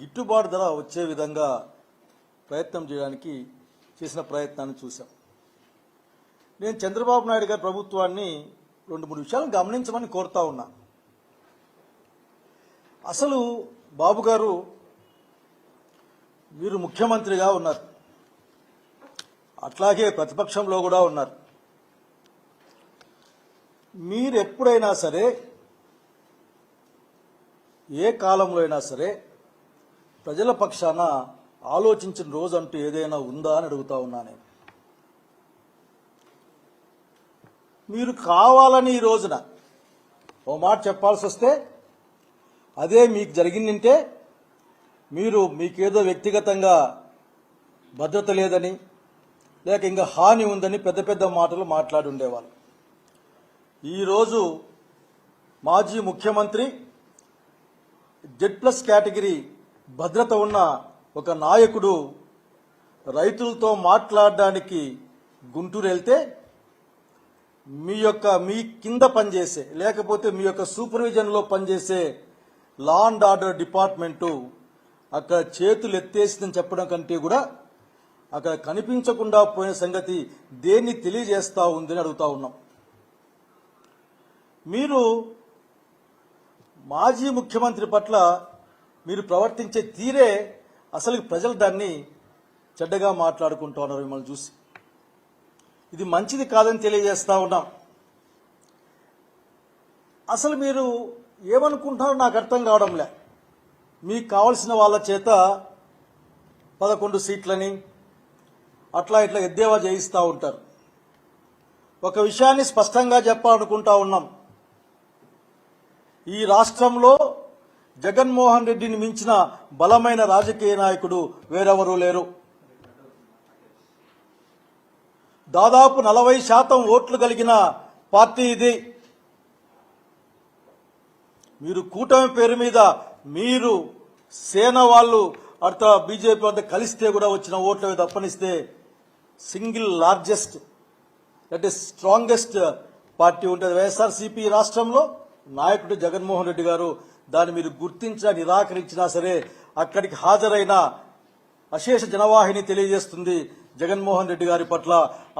గిట్టుబాటు ధర వచ్చే విధంగా ప్రయత్నం చేయడానికి చేసిన ప్రయత్నాన్ని చూశాం. నేను చంద్రబాబు నాయుడు గారి ప్రభుత్వాన్ని రెండు మూడు విషయాలను గమనించమని కోరుతా ఉన్నా. అసలు బాబు గారు మీరు ముఖ్యమంత్రిగా ఉన్నారు. అట్లాగే ప్రతిపక్షంలో కూడా ఉన్నారు. మీరు ఎప్పుడైనా సరే ఏ కాలంలో అయినా సరే ప్రజల పక్షాన ఆలోచించిన రోజు అంటూ ఏదైనా ఉందా అని అడుగుతా ఉన్నా నేను. మీరు కావాలని ఈ రోజున ఓ మాట చెప్పాల్సి వస్తే అదే మీకు జరిగిందంటే మీరు మీకేదో వ్యక్తిగతంగా భద్రత లేదని లేక ఇంకా హాని ఉందని పెద్ద పెద్ద మాటలు మాట్లాడి ఉండేవాళ్ళు. ఈరోజు మాజీ ముఖ్యమంత్రి జెడ్ ప్లస్ కేటగిరీ భద్రత ఉన్న ఒక నాయకుడు రైతులతో మాట్లాడడానికి గుంటూరు వెళ్తే మీ యొక్క మీ కింద పనిచేసే లేకపోతే మీ యొక్క సూపర్విజన్లో పనిచేసే లా అండ్ ఆర్డర్ డిపార్ట్మెంటు అక్కడ చేతులు ఎత్తేసిందని చెప్పడం కంటే కూడా అక్కడ కనిపించకుండా పోయిన సంగతి దేన్ని తెలియజేస్తా ఉందని అడుగుతా ఉన్నాం. మీరు మాజీ ముఖ్యమంత్రి పట్ల మీరు ప్రవర్తించే తీరే అసలు ప్రజలు దాన్ని చెడ్డగా మాట్లాడుకుంటూ ఉన్నారు మిమ్మల్ని చూసి. ఇది మంచిది కాదని తెలియజేస్తా ఉన్నాం. అసలు మీరు ఏమనుకుంటున్నారో నాకు అర్థం కావడంలే. మీకు కావలసిన వాళ్ళ చేత పదకొండు సీట్లని అట్లా ఇట్లా ఎద్దేవా చేయిస్తూ ఉంటారు. ఒక విషయాన్ని స్పష్టంగా చెప్పాలనుకుంటా ఉన్నాం. ఈ రాష్ట్రంలో జగన్మోహన్ రెడ్డిని మించిన బలమైన రాజకీయ నాయకుడు వేరెవరూ లేరు. దాదాపు నలభై శాతం ఓట్లు కలిగిన పార్టీ ఇది. మీరు కూటమి పేరు మీద మీరు సేన వాళ్ళు అర్థ బీజేపీ వద్ద కలిస్తే కూడా వచ్చిన ఓట్లు తప్పనిస్తే సింగిల్ లార్జెస్ట్ అంటే స్ట్రాంగెస్ట్ పార్టీ ఉంటుంది. వైఎస్ఆర్సీపీ రాష్ట్రంలో నాయకుడు జగన్మోహన్ రెడ్డి గారు దాన్ని మీరు గుర్తించినా నిరాకరించినా సరే అక్కడికి హాజరైన అశేష జనవాహిని తెలియజేస్తుంది జగన్మోహన్ రెడ్డి గారి పట్ల.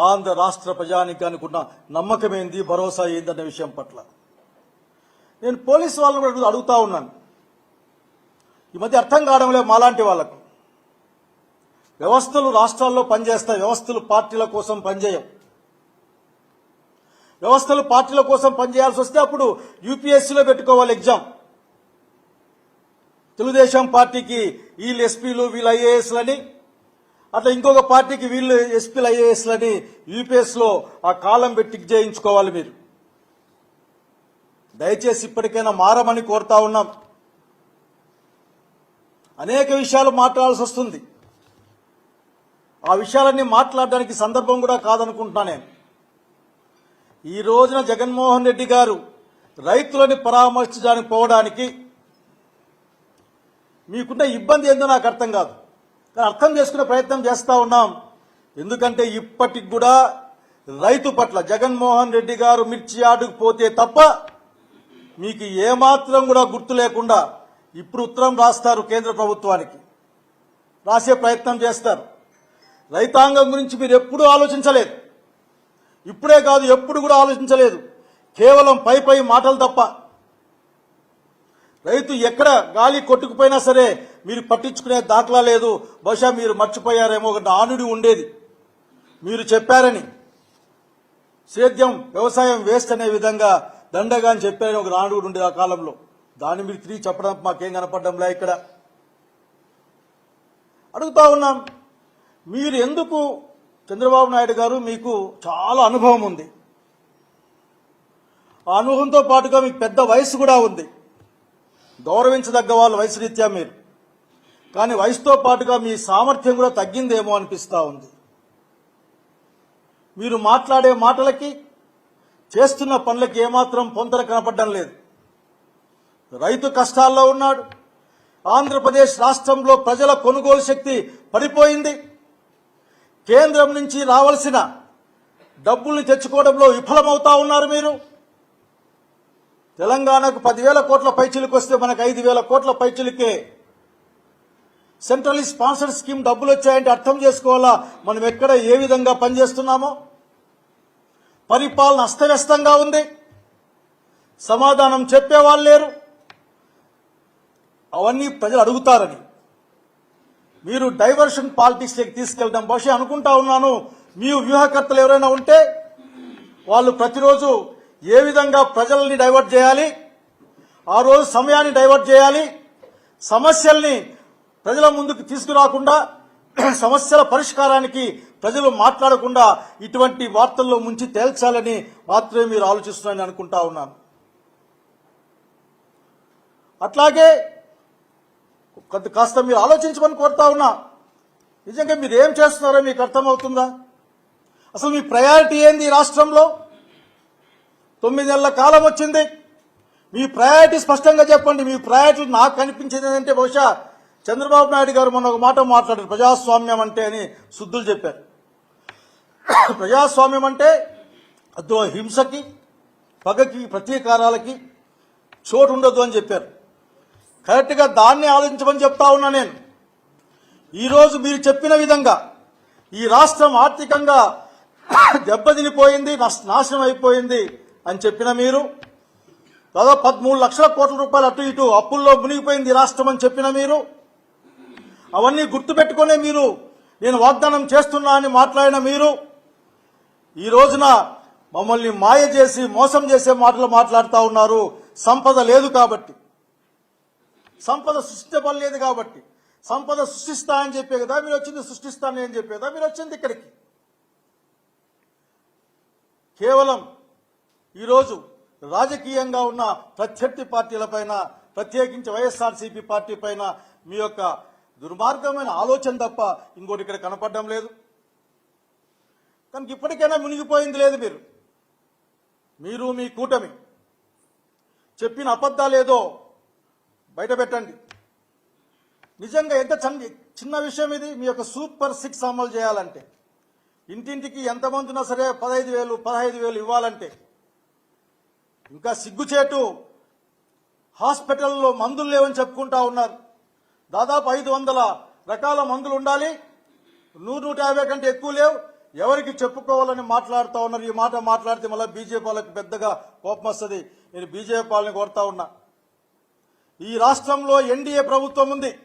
ఆంధ్ర రాష్ట్ర ప్రజానికానికి ఉన్న నమ్మకం ఏంది భరోసా ఏందన్న విషయం పట్ల. నేను పోలీసు వాళ్ళని కూడా అడుగుతా ఉన్నాను. ఈ మధ్య అర్థం కావడం లేదు మాలాంటి వాళ్ళకు. వ్యవస్థలు రాష్ట్రాల్లో పనిచేస్తాయి వ్యవస్థలు పార్టీల కోసం పనిచేయవు వ్యవస్థలు పార్టీల కోసం పనిచేయాల్సి వస్తే అప్పుడు యూపీఎస్సీలో పెట్టుకోవాలి ఎగ్జామ్. తెలుగుదేశం పార్టీకి వీళ్ళు ఎస్పీలు వీళ్ళు ఐఏఎస్లని అట్లా ఇంకొక పార్టీకి వీళ్ళు ఎస్పీలు ఐఏఎస్లని యూపీఎస్లో ఆ కాలం పెట్టి చేయించుకోవాలి మీరు. దయచేసి ఇప్పటికైనా మారమని కోరుతా ఉన్నాం. అనేక విషయాలు మాట్లాడాల్సి వస్తుంది. ఆ విషయాలన్నీ మాట్లాడడానికి సందర్భం కూడా కాదనుకుంటున్నా నేను. ఈ రోజున జగన్మోహన్ రెడ్డి గారు రైతులని పరామర్శించడానికి పోవడానికి మీకున్న ఇబ్బంది ఏందో నాకు అర్థం కాదు. కానీ అర్థం చేసుకునే ప్రయత్నం చేస్తూ ఉన్నాం. ఎందుకంటే ఇప్పటికి కూడా రైతు పట్ల జగన్మోహన్ రెడ్డి గారు మిర్చి ఆడుకు పోతే తప్ప మీకు ఏమాత్రం కూడా గుర్తు లేకుండా ఇప్పుడు ఉత్తరం రాస్తారు కేంద్ర ప్రభుత్వానికి. రాసే ప్రయత్నం చేస్తారు. రైతాంగం గురించి మీరు ఎప్పుడూ ఆలోచించలేదు. ఇప్పుడే కాదు ఎప్పుడు కూడా ఆలోచించలేదు. కేవలం పై పై మాటలు తప్ప రైతు ఎక్కడ గాలి కొట్టుకుపోయినా సరే మీరు పట్టించుకునే దాఖలా లేదు. బహుశా మీరు మర్చిపోయారేమో ఒక నానుడి ఉండేది. మీరు చెప్పారని. సేద్యం వ్యవసాయం వేస్ట్ అనే విధంగా దండగా అని చెప్పారని ఒక నానుడు ఉండేది ఆ కాలంలో. దాన్ని మీరు తిరిగి చెప్పడం మాకేం కనపడడంలే ఇక్కడ. అడుగుతా ఉన్నాం. మీరు ఎందుకు చంద్రబాబు నాయుడు గారు మీకు చాలా అనుభవం ఉంది. ఆ అనుభవంతో పాటుగా మీకు పెద్ద వయసు కూడా ఉంది. గౌరవించదగ్గ వాళ్ళు వయసు రీత్యా మీరు. కానీ వయసుతో పాటుగా మీ సామర్థ్యం కూడా తగ్గిందేమో అనిపిస్తూ ఉంది. మీరు మాట్లాడే మాటలకి చేస్తున్న పనులకి ఏమాత్రం పొంతన కనపడడం లేదు. రైతు కష్టాల్లో ఉన్నాడు. ఆంధ్రప్రదేశ్ రాష్ట్రంలో ప్రజల కొనుగోలు శక్తి పడిపోయింది. కేంద్రం నుంచి రావాల్సిన డబ్బుల్ని తెచ్చుకోవడంలో విఫలమవుతా ఉన్నారు మీరు. తెలంగాణకు పదివేల కోట్ల పైచిలకు వస్తే మనకు ఐదు వేల కోట్ల పైచిలకే. సెంట్రల్ స్పాన్సర్ స్కీమ్ డబ్బులు వచ్చాయంటే అర్థం చేసుకోవాలా? మనం ఎక్కడ ఏ విధంగా పనిచేస్తున్నామో? పరిపాలన అస్తవ్యస్తంగా ఉంది. సమాధానం చెప్పేవాళ్ళు లేరు. అవన్నీ ప్రజలు అడుగుతారని. మీరు డైవర్షన్ పాలిటిక్స్లోకి తీసుకెళ్ళడం బహుశా అనుకుంటా ఉన్నాను. మీ వ్యూహకర్తలు ఎవరైనా ఉంటే వాళ్ళు ప్రతిరోజు ఏ విధంగా ప్రజల్ని డైవర్ట్ చేయాలి? ఆ రోజు సమయాన్ని డైవర్ట్ చేయాలి. సమస్యల్ని ప్రజల ముందుకు తీసుకురాకుండా సమస్యల పరిష్కారానికి ప్రజలు మాట్లాడకుండా ఇటువంటి వార్తల్లో ముంచి తేల్చాలని మాత్రమే మీరు ఆలోచిస్తున్నారని అనుకుంటా ఉన్నాను. అట్లాగే కొంత కాస్త మీరు ఆలోచించమని కోరుతా ఉన్నా. నిజంగా మీరు ఏం చేస్తున్నారో మీకు అర్థమవుతుందా? అసలు మీ ప్రయారిటీ ఏంది ఈ రాష్ట్రంలో? తొమ్మిది నెలల కాలం వచ్చింది. మీ ప్రయారిటీ స్పష్టంగా చెప్పండి. మీ ప్రయారిటీ నాకు కనిపించింది ఏంటంటే బహుశా చంద్రబాబు నాయుడు గారు మొన్న ఒక మాట మాట్లాడారు. ప్రజాస్వామ్యం అంటే అని శుద్ధులు చెప్పారు. ప్రజాస్వామ్యం అంటే అదో హింసకి పగకి ప్రతీకారాలకి చోటు ఉండదు అని చెప్పారు. కరెక్ట్గా దాన్ని ఆలోచించమని చెప్తా ఉన్నా నేను. ఈరోజు మీరు చెప్పిన విధంగా ఈ రాష్ట్రం ఆర్థికంగా దెబ్బతినిపోయింది నాశనం అయిపోయింది. అని చెప్పిన మీరు? దాదాపు పదమూడు లక్షల కోట్ల రూపాయలు అటు ఇటు అప్పుల్లో మునిగిపోయింది రాష్ట్రం అని చెప్పిన మీరు? అవన్నీ గుర్తుపెట్టుకునే మీరు నేను వాగ్దానం చేస్తున్నా అని మాట్లాడిన మీరు? ఈ రోజున మమ్మల్ని మాయ చేసి మోసం చేసే మాటలు మాట్లాడుతూ ఉన్నారు. సంపద లేదు కాబట్టి. సంపద సృష్టించబడలేదు కాబట్టి. సంపద సృష్టిస్తా అని చెప్పే కదా మీరు వచ్చింది సృష్టిస్తాను అని చెప్పేదా మీరు వచ్చింది ఇక్కడికి. కేవలం ఈరోజు రాజకీయంగా ఉన్న ప్రత్యర్థి పార్టీలపైన ప్రత్యేకించి వైఎస్ఆర్సీపీ పార్టీ పైన మీ యొక్క దుర్మార్గమైన ఆలోచన తప్ప ఇంకోటి ఇక్కడ కనపడడం లేదు. కనుక ఇప్పటికైనా మునిగిపోయింది లేదు మీరు. మీరు మీ కూటమి. చెప్పిన అబద్ధాలేదో బయట పెట్టండి. నిజంగా ఎంత చిన్న విషయం ఇది మీ యొక్క సూపర్ సిక్స్ అమలు చేయాలంటే. ఇంటింటికి ఎంతమంది ఉన్నా సరే పదహైదు వేలు పదహైదు వేలు ఇవ్వాలంటే ఇంకా సిగ్గుచేటు హాస్పిటల్లో మందులు లేవని చెప్పుకుంటా ఉన్నారు. దాదాపు ఐదు వందల రకాల మందులు ఉండాలి. నూరు నూట యాభై కంటే ఎక్కువ లేవు. ఎవరికి చెప్పుకోవాలని మాట్లాడుతూ ఉన్నారు? ఈ మాట మాట్లాడితే మళ్ళీ బీజేపీ వాళ్ళకి పెద్దగా కోపం వస్తుంది. నేను బీజేపీ వాళ్ళని కోరుతా ఉన్నా. ఈ రాష్ట్రంలో ఎన్డీఏ ప్రభుత్వం ఉంది.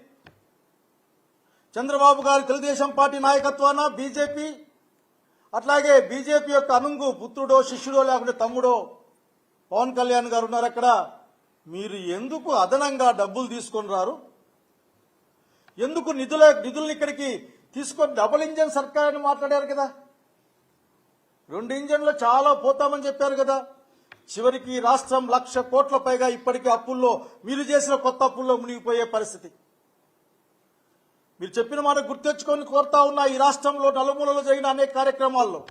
చంద్రబాబు గారి తెలుగుదేశం పార్టీ నాయకత్వాన బీజేపీ అట్లాగే బీజేపీ యొక్క అనుంగు పుత్రుడో శిష్యుడో లేకుంటే తమ్ముడో పవన్ కళ్యాణ్ గారు ఉన్నారు అక్కడ. మీరు ఎందుకు అదనంగా డబ్బులు తీసుకొని రారు? ఎందుకు నిధుల నిధుల్ని ఇక్కడికి తీసుకొని డబుల్ ఇంజన్ సర్కార్ అని మాట్లాడారు కదా? రెండు ఇంజన్లు చాలా పోతామని చెప్పారు కదా. చివరికి రాష్ట్రం లక్ష కోట్ల పైగా ఇప్పటికీ అప్పుల్లో మీరు చేసిన కొత్త అప్పుల్లో మునిగిపోయే పరిస్థితి. మీరు చెప్పిన మాట గుర్తెచ్చుకొని కోరుతా ఉన్నా ఈ రాష్ట్రంలో నలుమూలలో జరిగిన అనేక కార్యక్రమాల్లో.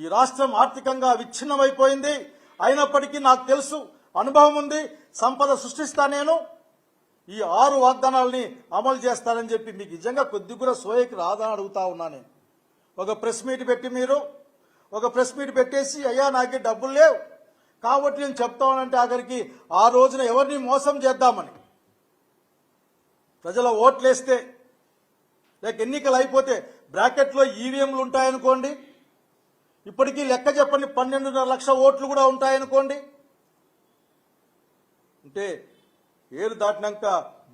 ఈ రాష్ట్రం ఆర్థికంగా విచ్ఛిన్నమైపోయింది. అయినప్పటికీ నాకు తెలుసు అనుభవం ఉంది సంపద సృష్టిస్తా నేను. ఈ ఆరు వాగ్దానాలని అమలు చేస్తానని చెప్పి మీకు నిజంగా కొద్ది కూడా సోయకి రాదా అడుగుతా ఉన్నా నేను. ఒక ప్రెస్ మీట్ పెట్టి మీరు ఒక ప్రెస్ మీట్ పెట్టేసి అయ్యా నాకు డబ్బులు లేవు. కాబట్టి నేను చెప్తానంటే ఆఖరికి ఆ రోజున ఎవరిని మోసం చేద్దామని. ప్రజల ఓట్లేస్తే లేక ఎన్నికలు అయిపోతే బ్రాకెట్లో ఈవీఎంలు ఉంటాయనుకోండి ఇప్పటికీ లెక్క చెప్పండి పన్నెండున్నర లక్షల ఓట్లు కూడా ఉంటాయనుకోండి. అంటే ఏరు దాటినాక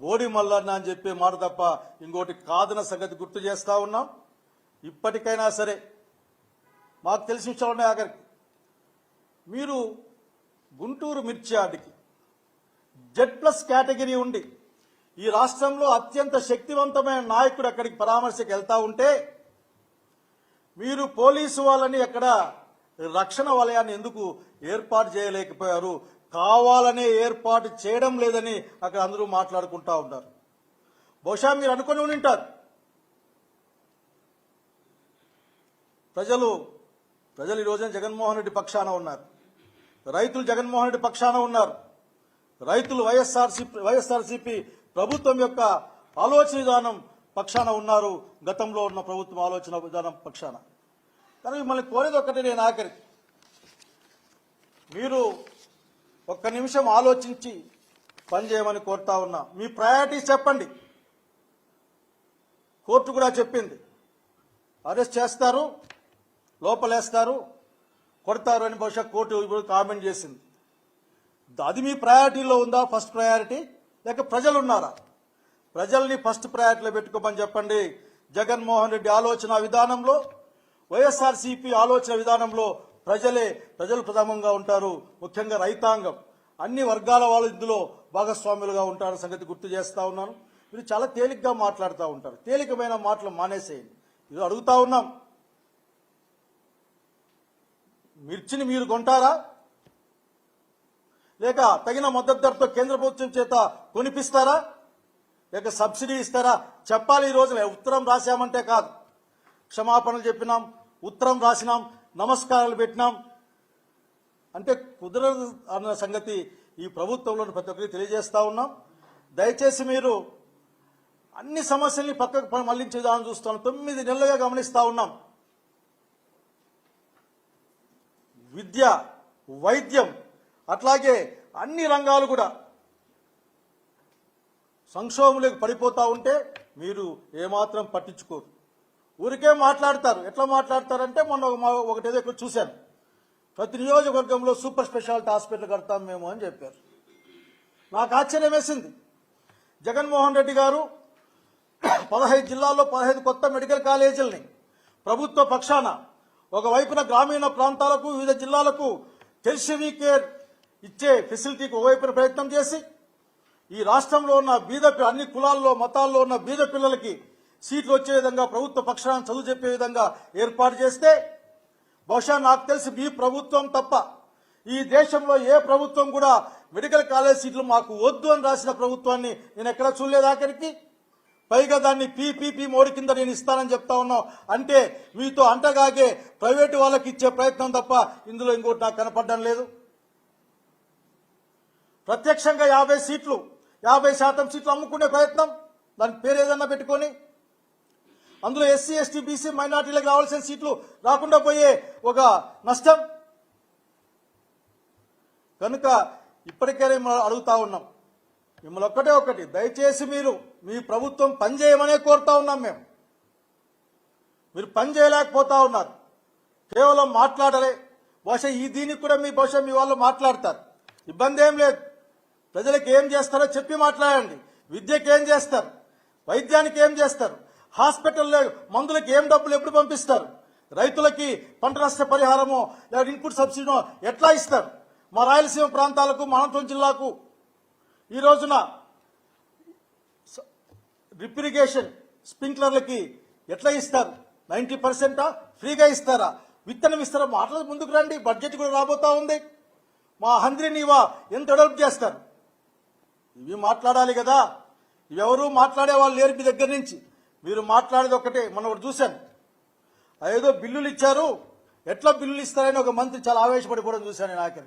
బోడి మల్లన్న అని చెప్పే మాట తప్ప ఇంకోటి కాదన సంగతి గుర్తు చేస్తా ఉన్నాం. ఇప్పటికైనా సరే మాకు తెలిసిన విషయాలు ఆఖరికి. మీరు గుంటూరు మిర్చియార్డ్కి జెడ్ ప్లస్ కేటగిరీ ఉండి ఈ రాష్ట్రంలో అత్యంత శక్తివంతమైన నాయకుడు అక్కడికి పరామర్శకు వెళ్తా ఉంటే మీరు పోలీసు వాళ్ళని అక్కడ రక్షణ వలయాన్ని ఎందుకు ఏర్పాటు చేయలేకపోయారు? కావాలనే ఏర్పాటు చేయడం లేదని అక్కడ అందరూ మాట్లాడుకుంటా ఉన్నారు. బహుశా మీరు అనుకుని ఉంటారు ప్రజలు ప్రజలు ఈ రోజున జగన్మోహన్ రెడ్డి పక్షాన ఉన్నారు. రైతులు జగన్మోహన్ రెడ్డి పక్షాన ఉన్నారు. రైతులు వైఎస్ఆర్సీపీ వైఎస్ఆర్సీపీ ప్రభుత్వం యొక్క ఆలోచన విధానం పక్షాన ఉన్నారు. గతంలో ఉన్న ప్రభుత్వం ఆలోచన విధానం పక్షాన. కానీ మిమ్మల్ని కోరేది ఒక్కటి నేను ఆఖరికి మీరు ఒక్క నిమిషం ఆలోచించి పనిచేయమని కోరుతా ఉన్నా. మీ ప్రయారిటీస్ చెప్పండి. కోర్టు కూడా చెప్పింది. అరెస్ట్ చేస్తారు లోపలేస్తారు కొడతారు అని బహుశా కోర్టు ఇప్పుడు కామెంట్ చేసింది. అది మీ ప్రయారిటీలో ఉందా? First priority? లేక ప్రజలు ఉన్నారా ప్రజల్ని ఫస్ట్ ప్రయారిటీలో పెట్టుకోమని చెప్పండి. జగన్మోహన్ రెడ్డి ఆలోచన విధానంలో వైఎస్ఆర్సీపీ ఆలోచన విధానంలో ప్రజలే ప్రజలు ప్రథమంగా ఉంటారు. ముఖ్యంగా రైతాంగం. అన్ని వర్గాల వాళ్ళు ఇందులో భాగస్వాములుగా ఉంటారు సంగతి గుర్తు చేస్తా ఉన్నాను. మీరు చాలా తేలిగ్గా మాట్లాడుతూ ఉంటారు. తేలికమైన మాటలు మానేసేయండి. ఇది అడుగుతా ఉన్నాం. మిర్చిని మీరు కొంటారా? లేక తగిన మద్దతు ధరతో కేంద్ర ప్రభుత్వం చేత కొనిపిస్తారా? లేక సబ్సిడీ ఇస్తారా? చెప్పాలి ఈ రోజున. ఉత్తరం రాశామంటే కాదు. క్షమాపణలు చెప్పినాం ఉత్తరం రాసినాం నమస్కారాలు పెట్టినాం. అంటే కుదరదు అన్న సంగతి ఈ ప్రభుత్వంలో ప్రతి ఒక్కరికి తెలియజేస్తా ఉన్నాం. దయచేసి మీరు అన్ని సమస్యల్ని పక్కకు ప- మళ్ళించే విధానం చూస్తాం తొమ్మిది నెలలుగా గమనిస్తా ఉన్నాం. విద్య వైద్యం అట్లాగే అన్ని రంగాలు కూడా సంక్షోభంలోకి పడిపోతా ఉంటే మీరు ఏమాత్రం పట్టించుకోరు. ఊరికే మాట్లాడతారు. ఎట్లా మాట్లాడతారంటే మొన్న ఒక మా- ఒకటేదో ఇక్కడ చూశాను. ప్రతి నియోజకవర్గంలో సూపర్ స్పెషాలిటీ హాస్పిటల్ కడతాం మేము అని చెప్పారు. నాకు ఆశ్చర్యం వేసింది. జగన్మోహన్ రెడ్డి గారు పదహైదు జిల్లాల్లో పదహైదు కొత్త మెడికల్ కాలేజీలని ప్రభుత్వ పక్షాన ఒకవైపున గ్రామీణ ప్రాంతాలకు వివిధ జిల్లాలకు టెర్షరీ కేర్ ఇచ్చే ఫెసిలిటీకి ఒకవైపున ప్రయత్నం చేసి ఈ రాష్ట్రంలో ఉన్న బీద అన్ని కులాల్లో మతాల్లో ఉన్న బీద పిల్లలకి సీట్లు వచ్చే విధంగా ప్రభుత్వ పక్షాన చదువు చెప్పే విధంగా ఏర్పాటు చేస్తే బహుశా నాకు తెలిసి మీ ప్రభుత్వం తప్ప ఈ దేశంలో ఏ ప్రభుత్వం కూడా మెడికల్ కాలేజ్ సీట్లు మాకు వద్దు అని రాసిన ప్రభుత్వాన్ని నేను ఎక్కడ చూడలేదు ఆఖరికి. పైగా దాన్ని పీపీపీ మోడీ కింద నేను ఇస్తానని చెప్తా ఉన్నాం. అంటే మీతో అంటగాగే ప్రైవేటు వాళ్ళకి ఇచ్చే ప్రయత్నం తప్ప ఇందులో ఇంకోటి నాకు కనపడడం లేదు. ప్రత్యక్షంగా యాభై సీట్లు యాభై శాతం సీట్లు అమ్ముకునే ప్రయత్నం. దాని పేరు ఏదన్నా పెట్టుకొని. అందులో ఎస్సీ ఎస్టీ బీసీ మైనార్టీలకు రావాల్సిన సీట్లు రాకుండా పోయే ఒక నష్టం. కనుక ఇప్పటికే మిమ్మల్ని అడుగుతా ఉన్నాం. మిమ్మల్ని ఒక్కటే ఒకటి దయచేసి మీరు మీ ప్రభుత్వం పనిచేయమనే కోరుతా ఉన్నాం మేము. మీరు పని చేయలేకపోతా ఉన్నారు. కేవలం మాట్లాడలే బహుశా ఈ దీనికి కూడా మీ బహుశా మీ వాళ్ళు మాట్లాడతారు. ఇబ్బంది ఏం లేదు. ప్రజలకు ఏం చేస్తారో చెప్పి మాట్లాడండి. విద్యకి ఏం చేస్తారు? వైద్యానికి ఏం చేస్తారు? హాస్పిటల్లో మందులకు ఏం డబ్బులు ఎప్పుడు పంపిస్తారు? రైతులకి పంట నష్ట పరిహారమో లేదా ఇన్పుట్ సబ్సిడీనో ఎట్లా ఇస్తారు? మా రాయలసీమ ప్రాంతాలకు మా అనంతపురం జిల్లాకు ఈ రోజున డ్రిప్ స్ప్రింక్లర్లకి ఎట్లా ఇస్తారు? నైంటీ పర్సెంటా? ఫ్రీగా ఇస్తారా? విత్తనం ఇస్తారా? మాటలు ముందుకు రండి. బడ్జెట్ కూడా రాబోతా ఉంది. మా హంద్రిని ఎంత డెవలప్ చేస్తారు? ఇవి మాట్లాడాలి కదా. ఎవరు మాట్లాడే వాళ్ళు లేరు మీ దగ్గర నుంచి. మీరు మాట్లాడేది ఒకటే. మనం ఒకటి చూశాను. ఏదో బిల్లులు ఇచ్చారు. ఎట్లా బిల్లులు ఇస్తారని ఒక మంత్రి చాలా ఆవేశపడిపోవడం చూశాను నేను ఆఖరి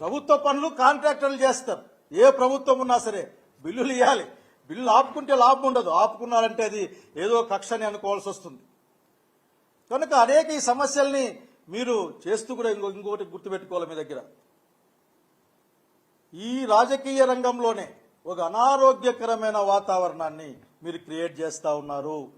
ప్రభుత్వ పనులు కాంట్రాక్టర్లు చేస్తారు. ఏ ప్రభుత్వం ఉన్నా సరే బిల్లులు ఇవ్వాలి బిల్లులు ఆపుకుంటే లాభం ఉండదు. ఆపుకున్నారంటే అది ఏదో కక్షని అనుకోవాల్సి వస్తుంది. కనుక అనేక ఈ సమస్యల్ని మీరు చేస్తూ కూడా ఇంకో ఇంకొకటి గుర్తుపెట్టుకోవాలి మీ దగ్గర. ఈ రాజకీయ రంగంలోనే ఒక అనారోగ్యకరమైన వాతావరణాన్ని మీరు క్రియేట్ చేస్తూ ఉన్నారు.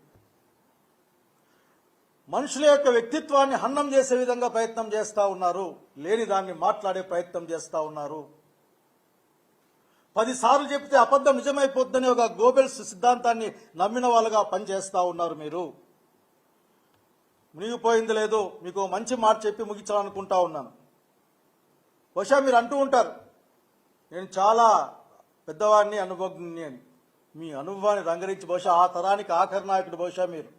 మనుషుల యొక్క వ్యక్తిత్వాన్ని హన్నం చేసే విధంగా ప్రయత్నం చేస్తూ ఉన్నారు. లేని దాన్ని మాట్లాడే ప్రయత్నం చేస్తూ ఉన్నారు. పదిసార్లు చెప్తే అబద్ధం నిజమైపోద్దని ఒక గోబెల్స్ సిద్ధాంతాన్ని నమ్మిన వాళ్ళుగా పనిచేస్తూ ఉన్నారు మీరు. మునిగిపోయింది లేదు మీకు మంచి మాట చెప్పి ముగించాలనుకుంటా ఉన్నాను. బహుశా మీరు అంటూ ఉంటారు నేను చాలా పెద్దవాడిని అనుభవజ్ఞని అని. మీ అనుభవాన్ని రంగరించి బహుశా ఆ తరానికి ఆఖరి నాయకుడు బహుశా మీరు.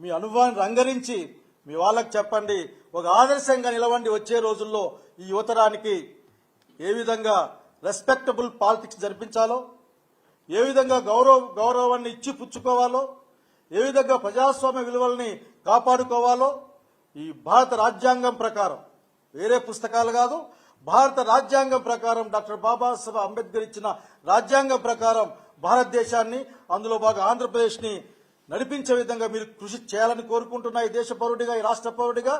మీ అనుభవాన్ని రంగరించి మీ వాళ్ళకి చెప్పండి ఒక ఆదర్శంగా నిలవండి వచ్చే రోజుల్లో ఈ యువతరానికి ఏ విధంగా రెస్పెక్టబుల్ పాలిటిక్స్ జరిపించాలో ఏ విధంగా గౌరవ గౌరవాన్ని ఇచ్చి పుచ్చుకోవాలో ఏ విధంగా ప్రజాస్వామ్య విలువల్ని కాపాడుకోవాలో ఈ భారత రాజ్యాంగం ప్రకారం వేరే పుస్తకాలు కాదు భారత రాజ్యాంగం ప్రకారం డాక్టర్ బాబాసాహెబ్ అంబేద్కర్ ఇచ్చిన రాజ్యాంగం ప్రకారం భారతదేశాన్ని అందులో బాగా ఆంధ్రప్రదేశ్ని నడిపించే విధంగా మీరు కృషి చేయాలని కోరుకుంటున్నా ఈ దేశ పౌరుడిగా ఈ రాష్ట్ర పౌరుడిగా.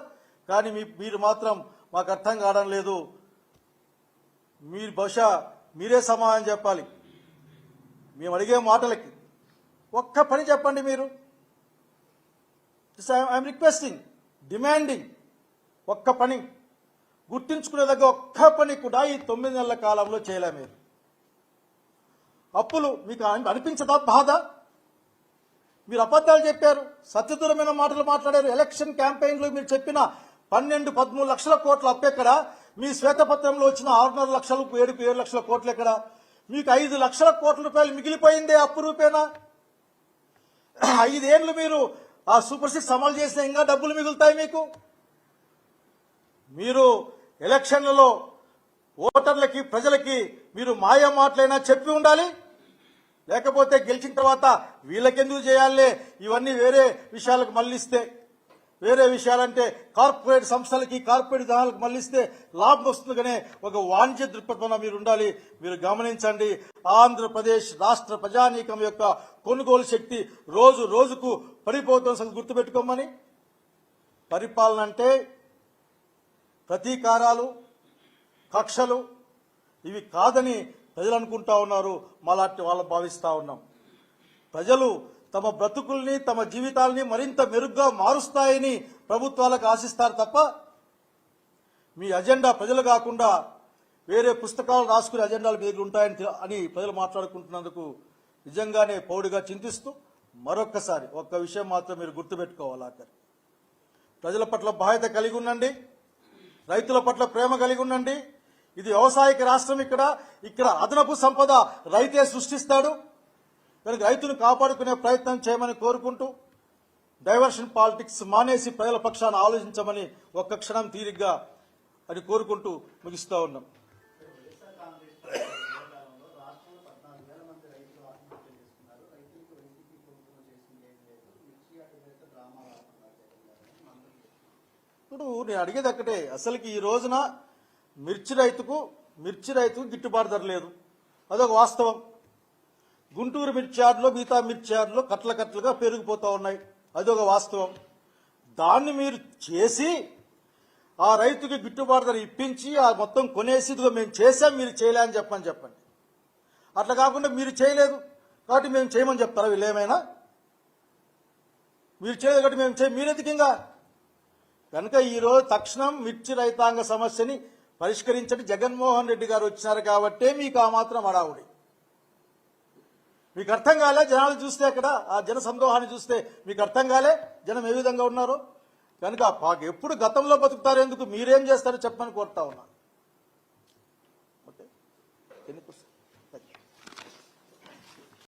కానీ మీ మీరు మాత్రం మాకు అర్థం కావడం లేదు. మీరు బహుశా మీరే సమాధానం చెప్పాలి. మేము అడిగే మాటలకి ఒక్క పని చెప్పండి మీరు. ఐఎమ్ రిక్వెస్టింగ్ డిమాండింగ్ ఒక్క పని. గుర్తించుకునేదగ్గ ఒక్క పని కూడా ఈ తొమ్మిది నెలల కాలంలో చేయలే మీరు అప్పులు మీకు అనిపించదా? బాధ? మీరు అబద్ధాలు చెప్పారు సత్యదూరమైన మాటలు మాట్లాడారు ఎలక్షన్ క్యాంపెయిన్లో మీరు చెప్పిన పన్నెండు పదమూడు లక్షల కోట్ల అప్పు ఎక్కడ? మీ శ్వేతపత్రంలో వచ్చిన ఆరున్నర లక్షలు ఏడుకు ఏడు లక్షల కోట్లు ఎక్కడ? మీకు ఐదు లక్షల కోట్ల రూపాయలు మిగిలిపోయిందే అప్పు రూపేనా? ఐదేళ్ళు మీరు ఆ సూపర్ సిక్స్ అమలు చేసిన ఇంకా డబ్బులు మిగులుతాయి మీకు? మీరు ఎలక్షన్లలో ఓటర్లకి ప్రజలకి మీరు మాయ మాటలైనా చెప్పి ఉండాలి. లేకపోతే గెలిచిన తర్వాత వీళ్ళకెందుకు చేయాలే? ఇవన్నీ వేరే విషయాలకు మళ్ళిస్తే వేరే విషయాలంటే కార్పొరేట్ సంస్థలకి కార్పొరేట్ జనాలకు మళ్ళిస్తే లాభం వస్తుంది కానీ ఒక వాణిజ్య దృక్పథంలో మీరు ఉండాలి. మీరు గమనించండి ఆంధ్రప్రదేశ్ రాష్ట్ర ప్రజానీకం యొక్క కొనుగోలు శక్తి రోజు రోజుకు పడిపోతున్న గుర్తుపెట్టుకోమని. పరిపాలన అంటే ప్రతీకారాలు కక్షలు ఇవి కాదని ప్రజలు అనుకుంటా ఉన్నారు. మాలాంటి వాళ్ళు భావిస్తూ ఉన్నాం. ప్రజలు తమ బ్రతుకుల్ని తమ జీవితాల్ని మరింత మెరుగ్గా మారుస్తాయని ప్రభుత్వాలకు ఆశిస్తారు తప్ప మీ అజెండా ప్రజలు కాకుండా వేరే పుస్తకాలు రాసుకునే అజెండాలు మీ దగ్గర ఉంటాయని అని ప్రజలు మాట్లాడుకుంటున్నందుకు నిజంగానే పౌడిగా చింతిస్తూ మరొక్కసారి ఒక్క విషయం మాత్రం మీరు గుర్తుపెట్టుకోవాలి ఆఖరి. ప్రజల పట్ల బాధ్యత కలిగి ఉండండి. రైతుల పట్ల ప్రేమ కలిగి ఉండండి. ఇది వ్యవసాయక రాష్ట్రం ఇక్కడ. ఇక్కడ అదనపు సంపద రైతే సృష్టిస్తాడు. కనుక రైతును కాపాడుకునే ప్రయత్నం చేయమని కోరుకుంటూ డైవర్షన్ పాలిటిక్స్ మానేసి ప్రజల పక్షాన ఆలోచించమని ఒక్క క్షణం తీరిగ్గా అని కోరుకుంటూ ముగిస్తూ ఉన్నాం వైఎస్ఆర్ కాంగ్రెస్ పార్టీ కాలంలో రాష్ట్రంలో పద్నాలుగు వేల మంది రైతులు ఆత్మహత్య చేసుకున్నారు రైతులకు వైసీపీ ప్రభుత్వం చేసింది ఏం లేదు మిర్చి అటువైతే డ్రామా రాస్తున్నారు జగన్ గారు అని మంత్రులు చెప్తున్నారు. ఇప్పుడు నేను అడిగేది ఒక్కటే అసలుకి ఈ రోజున మిర్చి రైతుకు మిర్చి రైతుకు గిట్టుబాటు ధర లేదు. అదొక వాస్తవం. గుంటూరు మిర్చి యార్డులో మిగతా మిర్చి యార్డులో కట్ల కట్లుగా పెరిగిపోతూ ఉన్నాయి. అదొక వాస్తవం. దాన్ని మీరు చేసి ఆ రైతుకి గిట్టుబాటు ధర ఇప్పించి ఆ మొత్తం కొనేసి ఇదిగో మేము చేసాం మీరు చేయలే అని చెప్పని చెప్పండి. అట్లా కాకుండా మీరు చేయలేదు కాబట్టి మేము చేయమని చెప్తారా వీళ్ళు ఏమైనా? మీరు చేయలేదు కాబట్టి మేము చేయ మీరెందుకు ఇంకా కనుక ఈరోజు తక్షణం మిర్చి రైతాంగ సమస్యని పరిష్కరించండి. జగన్మోహన్ రెడ్డి గారు వచ్చినారు కాబట్టే మీకు ఆ మాత్రం అడావుడి మీకు అర్థం కాలే? జనాలు చూస్తే అక్కడ ఆ జన సందోహాన్ని చూస్తే మీకు అర్థం కాలే? జనం ఏ విధంగా ఉన్నారు? కనుక ఎప్పుడు గతంలో బతుకుతారు ఎందుకు? మీరేం చేస్తారో చెప్పమని కోరుతా ఉన్నా.